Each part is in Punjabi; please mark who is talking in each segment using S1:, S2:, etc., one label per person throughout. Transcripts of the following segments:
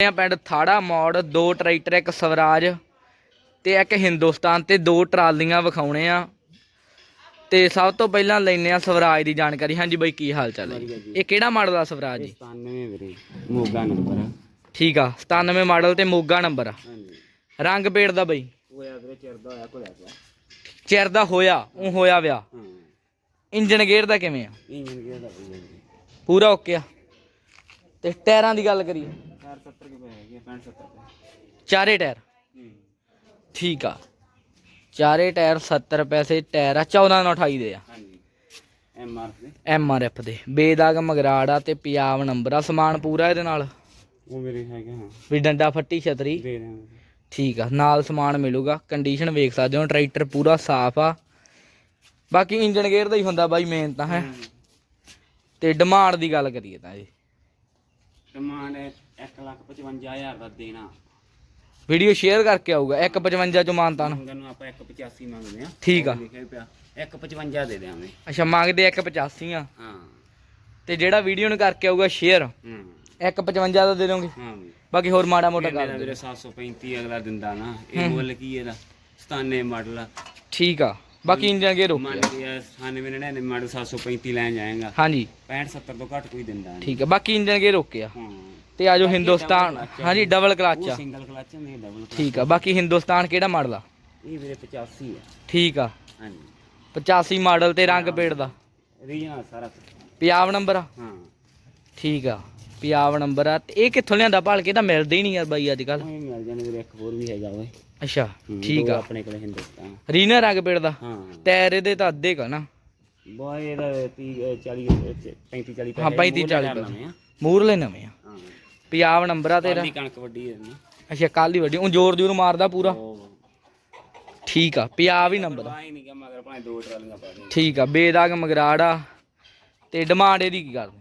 S1: ਆ ਪਿੰਡ ਥਾੜਾ ਮੋੜ ਦੋ ਟਰੈਕਟਰ ਇੱਕ ਸਵਰਾਜ ਤੇ ਇੱਕ ਹਿੰਦੁਸਤਾਨ ਤੇ ਦੋ ਟਰਾਲੀਆਂ ਵਿਖਾਉਣੇ ਆ। ਤੇ ਸਭ ਤੋਂ ਪਹਿਲਾਂ ਲੈਨੇ ਆ ਸਵਰਾਜ ਦੀ ਜਾਣਕਾਰੀ। ਹਾਂਜੀ ਬਾਈ ਕੀ ਹਾਲ ਚਾਲ ਹੈ ਜੀ? ਇਹ ਕਿਹੜਾ ਮਾਡਲ ਆ ਸਵਰਾਜ ਜੀ?
S2: 97 ਵੀਰੇ ਮੋਗਾ ਨੰਬਰ
S1: ਠੀਕ ਆ 97 ਮਾਡਲ ਤੇ ਮੋਗਾ ਨੰਬਰ ਆ।
S2: ਹਾਂਜੀ।
S1: ਰੰਗ ਪੇੜ ਦਾ ਬਾਈ?
S2: ਹੋਇਆ ਵੀਰੇ ਚਿਰਦਾ ਹੋਇਆ ਕੋਲਿਆ ਪਿਆ।
S1: ਚਿਰ ਦਾ ਹੋਇਆ ਉਹ ਹੋਇਆ ਵਿਆ।
S2: ਹਾਂ।
S1: ਇੰਜਨ ਗੇਅਰ ਦਾ ਕਿਵੇਂ ਆ?
S2: ਇੰਜਨ ਗਿਆ ਦਾ ਬਈ
S1: ਪੂਰਾ ਓਕੇ ਆ। ਤੇ ਟਾਇਰਾਂ ਦੀ ਗੱਲ ਕਰੀਏ।
S2: 470 ਕੇ ਪੈ ਹੈਗੇ 65 70 ਰੁਪਏ
S1: ਚਾਰੇ ਟਾਇਰ? ਠੀਕ ਆ। ਚਾਰੇ ਟਾਇਰ 70 ਪੈਸੇ ਟਾਇਰ ਆ 14 ਨਾਲ 28 ਦੇ ਆ।
S2: ਹਾਂਜੀ। ਐਮ ਆਰ ਦੇ।
S1: ਐਮ ਆਰ ਐਫ ਦੇ। ਬੇਦਾਗ ਮਗਰਾੜ ਆ ਤੇ ਪੰਜਾਬ ਨੰਬਰ ਆ। ਸਮਾਨ ਪੂਰਾ ਇਹਦੇ ਨਾਲ?
S2: ਉਹ ਮੇਰੇ ਹੈਗੇ ਹਾਂ।
S1: ਵੀ ਡੰਡਾ ਫੱਟੀ ਛਤਰੀ।
S2: ਦੇ
S1: ਠੀਕ ਆ। ਨਾਲ ਸਮਾਨ ਮਿਲੂਗਾ। ਕੰਡੀਸ਼ਨ ਵੇਖ ਸਕਦੇ ਹੋ। ਟਰੈਕਟਰ ਪੂਰਾ ਸਾਫ਼ ਆ। ਬਾਕੀ ਇੰਜਨ ਗੇਅਰ ਦਾ ਹੀ ਹੁੰਦਾ ਬਾਈ ਮੇਨ ਤਾਂ ਹੈ। ਤੇ ਡਿਮਾਂਡ ਦੀ ਗੱਲ ਕਰੀਏ ਤਾਂ ਜੀ
S2: ਡਿਮਾਂਡ 155000 ਦਾ ਦੇਣਾ।
S1: ਵੀਡੀਓ ਸ਼ੇਅਰ ਕਰਕੇ ਆਊਗਾ 155 ਚ ਮਾਨਤਾਨ
S2: ਮੰਗਣ ਨੂੰ ਆਪਾਂ 185 ਮੰਗਦੇ ਆ
S1: ਠੀਕ ਆ।
S2: ਲਿਖਿਆ ਪਿਆ 155 ਦੇ ਦਿਆਂਗੇ।
S1: ਅੱਛਾ ਮੰਗਦੇ 185 ਆ।
S2: ਹਾਂ।
S1: ਤੇ ਜਿਹੜਾ ਵੀਡੀਓ ਨੂੰ ਕਰਕੇ ਆਊਗਾ ਸ਼ੇਅਰ
S2: ਹੂੰ।
S1: 155 ਦਾ ਦੇ ਦੋਗੇ
S2: ਹਾਂ ਵੀ।
S1: ਬਾਕੀ ਹੋਰ ਮਾੜਾ ਮੋਟਾ
S2: ਮੇਰਾ
S1: ਕਰ ਦਿਓ।
S2: ਵੀਰੇ 735 ਅਗਲਾ ਦਿੰਦਾ ਨਾ। ਇਹ ਮੁੱਲ ਕੀ ਇਹਦਾ? 97 ਮਾਡਲ ਆ।
S1: ਠੀਕ ਆ। ਬਾਕੀ ਇੰਜਨ ਗੇਅਰ ਓਕੇ
S2: ਮੰਨ ਲਿਆ 97 99 ਮਾਡਲ 735 ਲੈਣ ਜਾਏਗਾ।
S1: ਹਾਂਜੀ।
S2: 65 70 ਤੋਂ ਘੱਟ ਕੋਈ ਦਿੰਦਾ ਨਹੀਂ।
S1: ਠੀਕ ਆ ਬਾਕੀ ਇੰਜਨ ਗੇਅਰ ਓਕੇ ਆ
S2: ਹਾਂ।
S1: ਤੇ ਆਜੋ ਹਿੰਦੁਸਤਾਨ। ਹਾਂਜੀ ਡਬਲ ਕਲਚ
S2: ਉਹ
S1: ਆ
S2: ਸਿੰਗਲ ਕਲਚ ਨਹੀਂ ਡਬਲ
S1: ਠੀਕ ਆ ਬਾਕੀ ਹਿੰਦੁਸਤਾਨ ਕਿਹੜਾ ਮਾਡਲ ਆ?
S2: ਇਹ ਵੀਰੇ 85 ਹੈ
S1: ਠੀਕ ਆ।
S2: ਹਾਂਜੀ।
S1: 85 ਮਾਡਲ ਤੇ ਰੰਗ ਪੇੜ ਦਾ।
S2: ਰੀਜਨਲ ਸਾਰਾ।
S1: ਪੰਜਾਬ ਨੰਬਰ ਆ।
S2: ਹਾਂ।
S1: ਠੀਕ ਆ। ਪੰਜਾਬ ਨੰਬਰ ਆ ਤੇ ਇਹ ਕਿੱਥੋਂ ਲਿਆਂਦਾ ਭਾਲ ਕੇ? ਇਹ ਤਾਂ ਮਿਲਦੇ ਹੀ ਨਹੀਂ ਯਾਰ ਬਾਈ ਅੱਜ ਕੱਲ
S2: ਹੀ ਮਿਲ ਜਾਣੇ ਵੀਰੇ ਇੱਕ ਹੋਰ ਵੀ ਹੈਗਾ ਓਏ।
S1: ਅੱਛਾ
S2: ਹੂੰ,
S1: ਠੀਕ
S2: ਦੋ
S1: ਆ।
S2: ਆਪਣੇ ਕੋਲ ਹਿੰਦੁਸਤਾਨ।
S1: ਰੀਨਾ ਰੰਗ ਪੇੜ ਦਾ?
S2: ਹਾਂ।
S1: ਟਾਇਰ ਇਹਦੇ ਤਾਂ ਅੱਧੇ ਕਾ ਨਾ।
S2: ਬੋਏ ਇਹਦਾ 30 40 35 40
S1: ਹਾਂ, 35 40
S2: ਨਵੇਂ ਆ।
S1: ਮੂਰਲੇ ਨਵੇਂ ਆ।
S2: ਹਾਂ।
S1: ਪੰਜਾਬ ਨੰਬਰ ਆ ਤੇਰਾ।
S2: ਕਣਕ ਵੱਡੀ ਹੈ ਨਾ
S1: ਅੱਛਾ ਕੱਲ ਹੀ ਵੱਡੀ ਉਹ ਜ਼ੋਰ ਜ਼ੋਰ ਮਾਰਦਾ ਪੂਰਾ।
S2: ਉਹ।
S1: ਠੀਕ ਆ ਪੰਜਾਬ ਹੀ ਨੰਬਰ ਆ।
S2: ਨਹੀਂ ਕਿ ਮਗਰ ਭਾਵੇਂ ਦੋ ਟਰਾਲੀਆਂ ਪਾ ਦੇ
S1: ਠੀਕ ਆ ਬੇਦਾਗ ਮਗਰਾੜ। ਆ ਤੇ ਡਿਮਾਂਡ ਇਹਦੀ ਕੀ ਕਰਦੇ?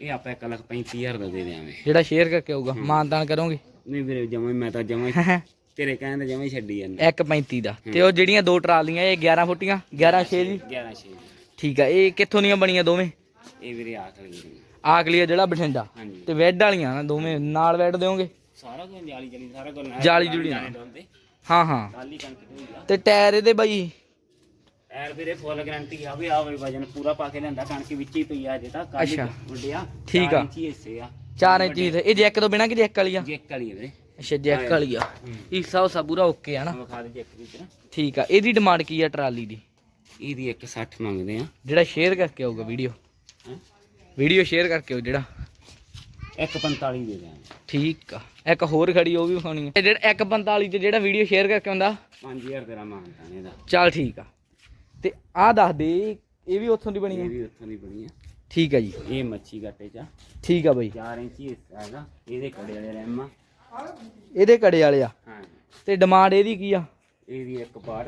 S2: ਇਹ ਆਪਾਂ 1 ਲੱਖ 35000 ਦਾ ਦੇ ਦਿਆਂਗੇ।
S1: ਜਿਹੜਾ ਸ਼ੇਅਰ ਕਰਕੇ ਆਊਗਾ ਮਾਨਤਾਨ ਕਰੋਗੇ?
S2: ਨਹੀਂ ਵੀਰੇ ਜਮਾ ਮੈਂ ਤਾਂ ਜਮਾ ਤੇਰੇ ਕਹਿਣ ਤੇ ਜਮਾ ਹੀ ਛੱਡੀ ਜਾਂਦਾ।
S1: 1.35 ਦਾ। ਤੇ ਉਹ ਜਿਹੜੀਆਂ ਦੋ ਟਰਾਲੀਆਂ ਇਹ 11 ਫੁੱਟੀਆਂ? 11 6 ਜੀ
S2: 11 ਛੇ
S1: ਠੀਕ ਆ ਇਹ ਕਿੱਥੋਂ ਦੀਆਂ ਬਣੀਆਂ ਦੋਵੇਂ?
S2: ਇਹ ਵੀਰੇ ਆਖਰ ਵੀਰੇ
S1: ਆਕਲੀ ਆ ਜਿਹੜਾ ਬਠਿੰਡਾ। ਤੇ ਵੈਡ ਵਾਲੀਆਂ ਨਾ ਦੋਵੇਂ ਨਾਲ ਵੈਡ ਦਿਓਗੇ?
S2: ਸਾਰਾ ਕੁਝ ਜਾਲੀ ਜਾਲੀ ਸਾਰਾ ਕੁਝ
S1: ਜਾਲੀ ਨਾ। ਹਾਂ ਹਾਂ। ਤੇ ਟਾਇਰ ਇਹਦੇ ਬਾਈ?
S2: ਵੀਰੇ ਫੁੱਲ ਗਾਰੰਟੀ ਆ ਵੀ ਆ ਵੀ ਵਜਨ ਪੂਰਾ ਪਾ ਕੇ ਲੈਂਦਾ ਕਣਕ ਵਿੱਚ ਹੀ ਪਈ ਆ ਅਜੇ ਤਾਂ ਕਾਲੀ
S1: ਅੱਛਾ।
S2: ਵੱਡਿਆ
S1: ਠੀਕ ਆ।
S2: ਇੰਚੀ ਹਿੱਸੇ ਆ।
S1: 4 ਇੰਚੀ ਦੇ ਇਹ ਜੈਕ ਤੋਂ ਬਿਨਾ ਕਿ ਜੈਕ ਵਾਲੀ ਆ?
S2: ਜੈਕ ਵਾਲੀ ਆ ਵੀਰੇ।
S1: ਅੱਛਾ ਜੈਕ ਵਾਲੀ ਆ। ਇਹ ਸਭ ਸਭ ਪੂਰਾ ਓਕੇ ਆ ਨਾ?
S2: ਵਿਖਾ ਦੇ ਜੈਕ ਦੀ ਤਰ੍ਹਾਂ
S1: ਠੀਕ ਆ। ਇਹਦੀ ਡਿਮਾਂਡ ਕੀ ਆ ਟਰਾਲੀ ਦੀ?
S2: ਇਹਦੀ 160 ਮੰਗਦੇ ਆ।
S1: ਜਿਹੜਾ ਸ਼ੇਅਰ ਕਰਕੇ ਆਊਗਾ ਵੀਡੀਓ
S2: ਹੈਂ?
S1: ਵੀਡੀਓ ਸ਼ੇਅਰ ਕਰਕੇ ਆਊ ਜਿਹੜਾ।
S2: 145 ਦੇ ਦਿਆਂਗੇ।
S1: ਠੀਕ ਆ। ਇੱਕ ਹੋਰ ਖੜੀ ਉਹ ਵੀ ਵਿਖਾਉਣੀ ਹੈ ਜਿਹੜਾ 145 ਚ ਜਿਹੜਾ ਵੀਡੀਓ ਸ਼ੇਅਰ ਕਰਕੇ ਆਉਂਦਾ?
S2: 5000 ਤੇਰਾ ਮਾਨਤਾ ਨੇ ਇਹਦਾ।
S1: ਚੱਲ ਠੀਕ ਆ। ਤੇ ਆਹ ਦੱਸ ਦੇ ਇਹ ਵੀ ਉੱਥੋਂ ਦੀ ਬਣੀ
S2: ਇਹ ਵੀ ਉੱਥੋਂ ਦੀ ਬਣੀ ਆ।
S1: ਠੀਕ ਆ ਜੀ।
S2: ਇਹ ਮੱਛੀ ਗੱਟੇ ਚ ਆ।
S1: ਠੀਕ ਆ ਬਾਈ।
S2: 4 ਇੰਚੀ ਹੈਗਾ ਇਹਦੇ ਕੜੇ ਵਾਲੇ ਰੈਮ ਆ।
S1: ਇਹਦੇ ਕੜੇ ਵਾਲੇ ਆ।
S2: ਹਾਂ
S1: ਤੇ ਡਿਮਾਂਡ ਇਹਦੀ ਕੀ ਆ?
S2: ਇਹਦੀ ਇੱਕ ਬਾੜ